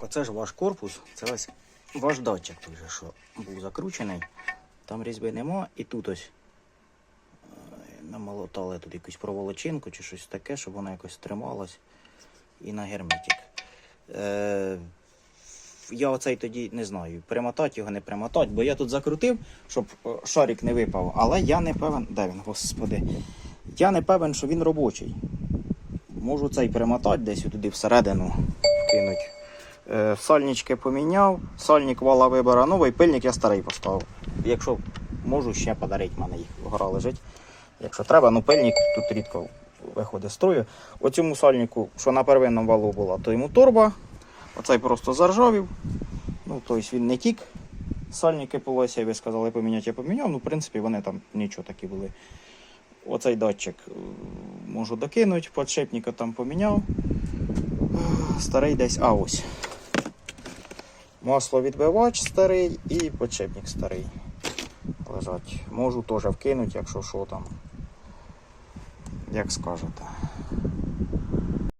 оце ж ваш корпус, це ось ваш датчик той що був закручений. Там різьби нема, і тут ось е, намолотали тут якусь проволочинку чи щось таке, щоб воно якось трималось і на герметик. Е, я оцей тоді не знаю, примотати його, не примотати, бо я тут закрутив, щоб е, шарик не випав, але я не певен. Де він, господи? Я не певен, що він робочий. Можу цей примотати десь туди всередину вкинуть. Е, сальнички поміняв, сальник вала вибора новий, пильник я старий поставив. Якщо можу ще подарити, в мене їх гора лежить. Якщо треба, ну пильник тут рідко виходить з строю. Оцьому сальнику, що на первинному валу була, то йому торба. Оцей просто заржавів. Ну, тобто він не тік. Сальники полося, ви сказали поміняти, я поміняв. Ну, в принципі, вони там нічого такі були. Оцей датчик е, можу докинути, подшипника там поміняв. Е, Старий десь, а ось. Масловідбивач старий і подшипник старий. Лежать. Можу теж вкинути, якщо що там. Як скажете.